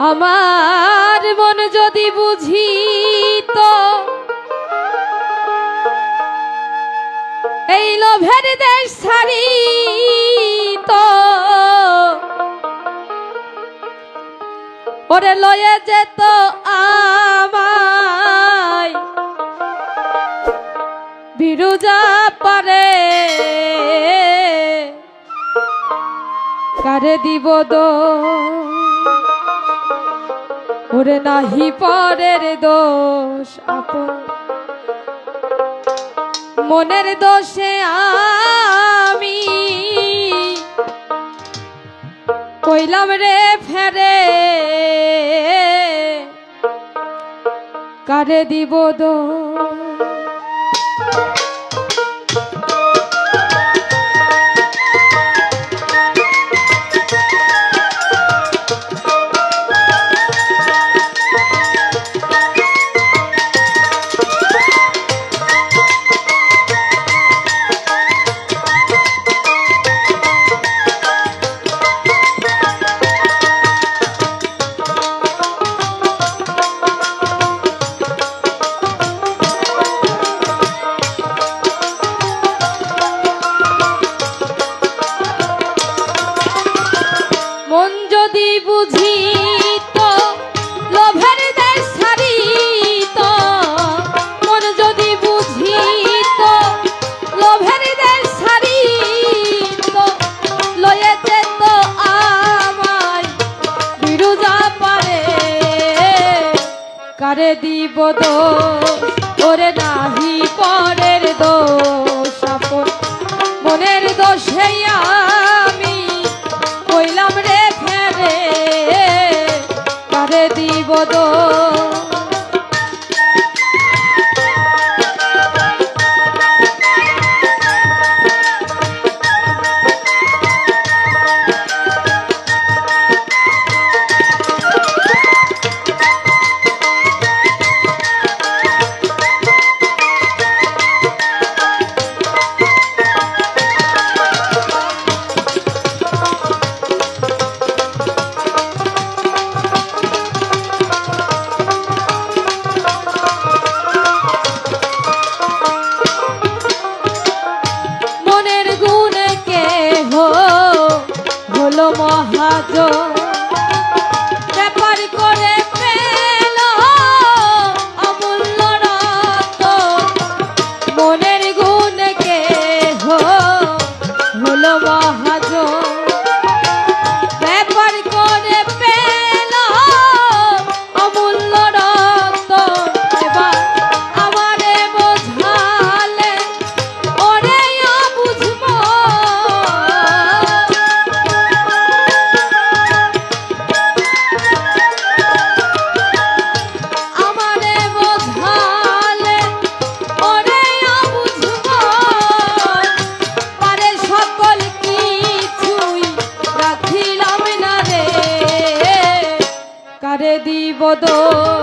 আমার মন যদি বুঝিত, এই লোভের দেশ ছাড়িত, ওরে লয়ে যেত আমায়। পারে, কারে দিব দো ওরে নাহি পরের দোষ আপন। মনের দোষে আমি কইলাম রে ফেরে। কারে দিব দোষ? কত ওরে নাহি পরের দোষ। সাজো বদল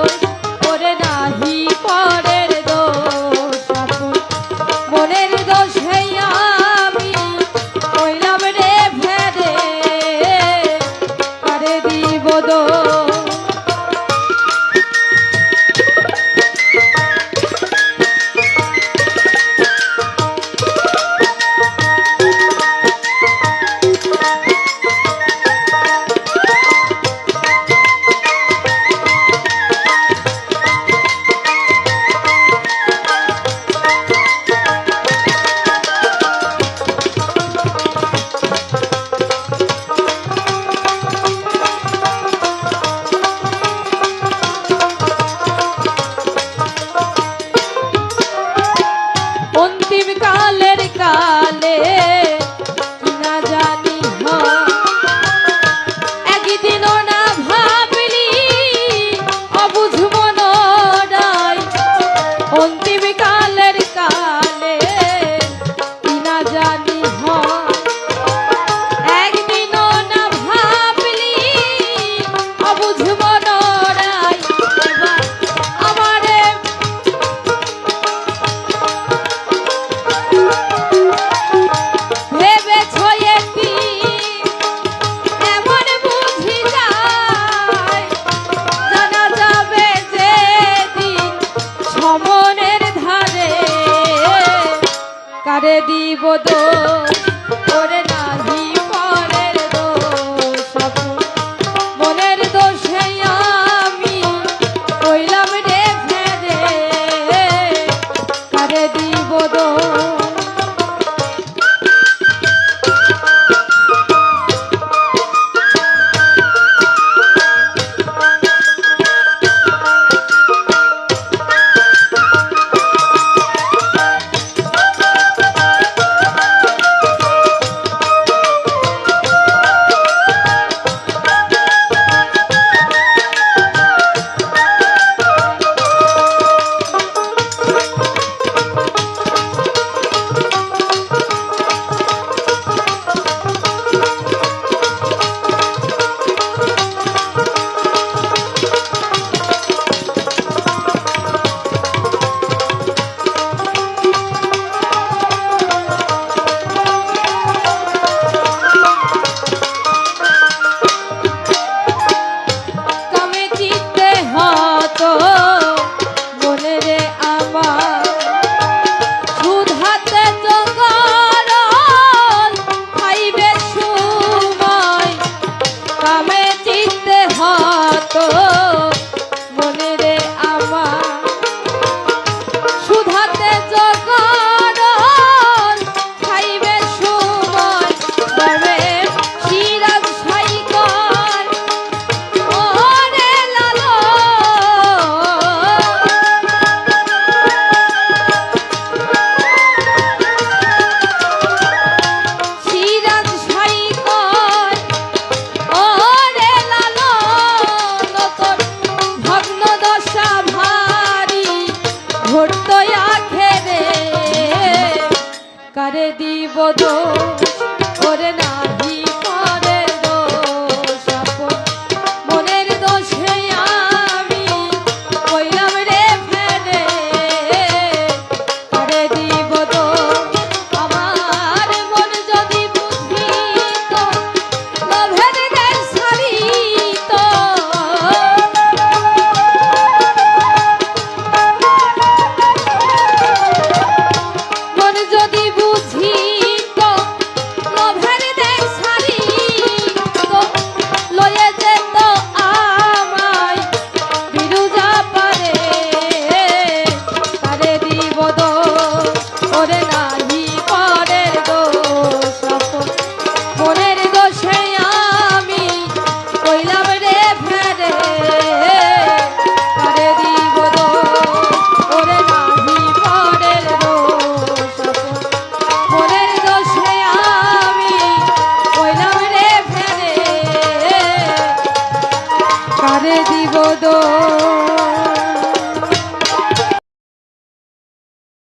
দিব দোষ। কারে